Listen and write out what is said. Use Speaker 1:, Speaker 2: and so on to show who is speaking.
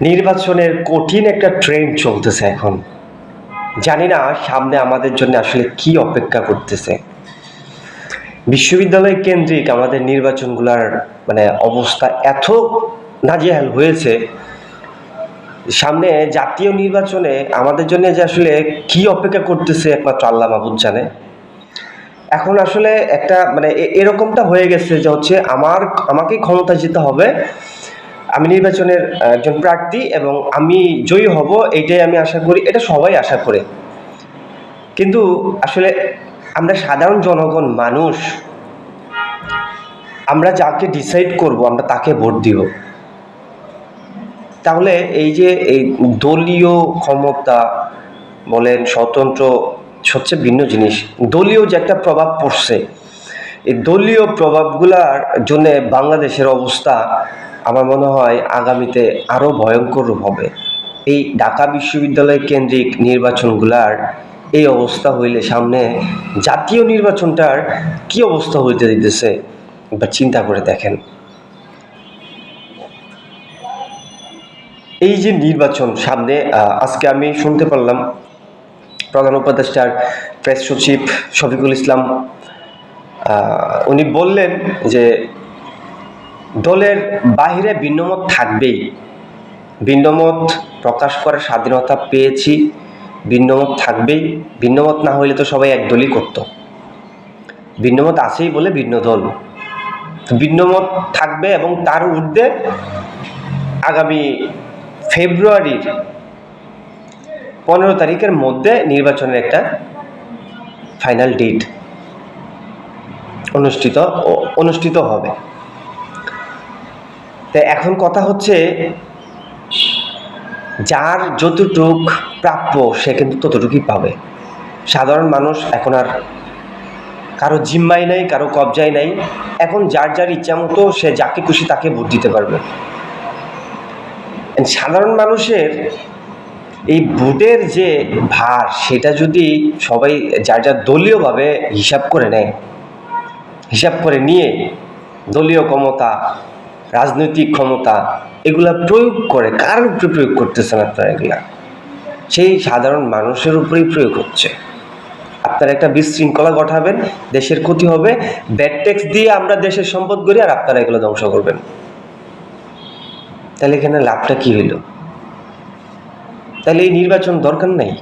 Speaker 1: নির্বাচনের কঠিন একটা ট্রেন্ড চলতেছে এখন। জানি না সামনে আমাদের জন্য আসলে কি অপেক্ষা করতেছে। বিশ্ববিদ্যালয় কেন্দ্রিক আমাদের নির্বাচনগুলার মানে অবস্থা এত নাজেহাল হয়েছে। সামনে জাতীয় নির্বাচনে আমাদের জন্য যে আসলে কি অপেক্ষা করতেছে একমাত্র আল্লাহ মাহবুদ জানে। এখন আসলে একটা মানে এরকমটা হয়ে গেছে যে হচ্ছে আমার, আমাকেই ক্ষমতা যেতে হবে। আমি নির্বাচনের একজন প্রার্থী এবং আমি জয়ী হব, এইটাই আমি আশা করি, এটা সবাই আশা করে। কিন্তু আসলে আমরা সাধারণ জনগণ, মানুষ, আমরা যাকে ডিসাইড করব, আমরা তাকে ভোট দিব। তাহলে এই যে এই দলীয় ক্ষমতা বলেন, স্বতন্ত্র, সবচেয়ে ভিন্ন জিনিস, দলীয় যে একটা প্রভাব পড়ছে, এই দলীয় প্রভাবগুলার জন্য বাংলাদেশের অবস্থা আমার মনে হয় আগামীতে আরও ভয়ঙ্কর রূপ হবে। এই ঢাকা বিশ্ববিদ্যালয় কেন্দ্রিক নির্বাচনগুলার এই অবস্থা হইলে সামনে জাতীয় নির্বাচনটার কি অবস্থা হইতে দিতেছে বা চিন্তা করে দেখেন। এই যে নির্বাচন সামনে আজকে আমি শুনতে পারলাম প্রধান উপদেষ্টার প্রেস সচিব শফিকুল ইসলাম উনি বললেন যে দলের বাহিরে ভিন্নমত থাকবেই। ভিন্নমত প্রকাশ করার স্বাধীনতা পেয়েছি, ভিন্নমত থাকবেই। ভিন্নমত না হইলে তো সবাই একদলই করত। ভিন্নমত আছেই বলে ভিন্ন দল। ভিন্নমত থাকবে এবং তার ঊর্ধ্বে আগামী ফেব্রুয়ারির পনেরো তারিখের মধ্যে নির্বাচনের একটা ফাইনাল ডেট অনুষ্ঠিত অনুষ্ঠিত হবে। তো এখন কথা হচ্ছে, যার যতটুক প্রাপ্য সে কিন্তু ততটুকুই পাবে। সাধারণ মানুষ এখন আর কারও জিম্মাই নাই, কারও কবজায় নাই। এখন যার যার ইচ্ছা মতো সে যাকে খুশি তাকে ভোট দিতে পারবে। সাধারণ মানুষের এই ভোটের যে ভার, সেটা যদি সবাই যার যার দলীয়ভাবে হিসাব করে নেয়, হিসাব করে নিয়ে দলীয় ক্ষমতা রাজনৈতিক ক্ষমতা, এগুলা প্রয়োগ করে, কার উপরে প্রয়োগ করতেছেন আপনারা এগুলা? সেই সাধারণ মানুষের উপরেই প্রয়োগ হচ্ছে। আপনারা একটা বিশৃঙ্খলা ঘটাবেন, দেশের ক্ষতি হবে, ব্যাড ট্যাক্স দিয়ে আমরা দেশের সম্পদ করি আর আপনারা এগুলো ধ্বংস করবেন। তাহলে এখানে লাভটা কি হইল? তাহলে এই নির্বাচন দরকার নাই।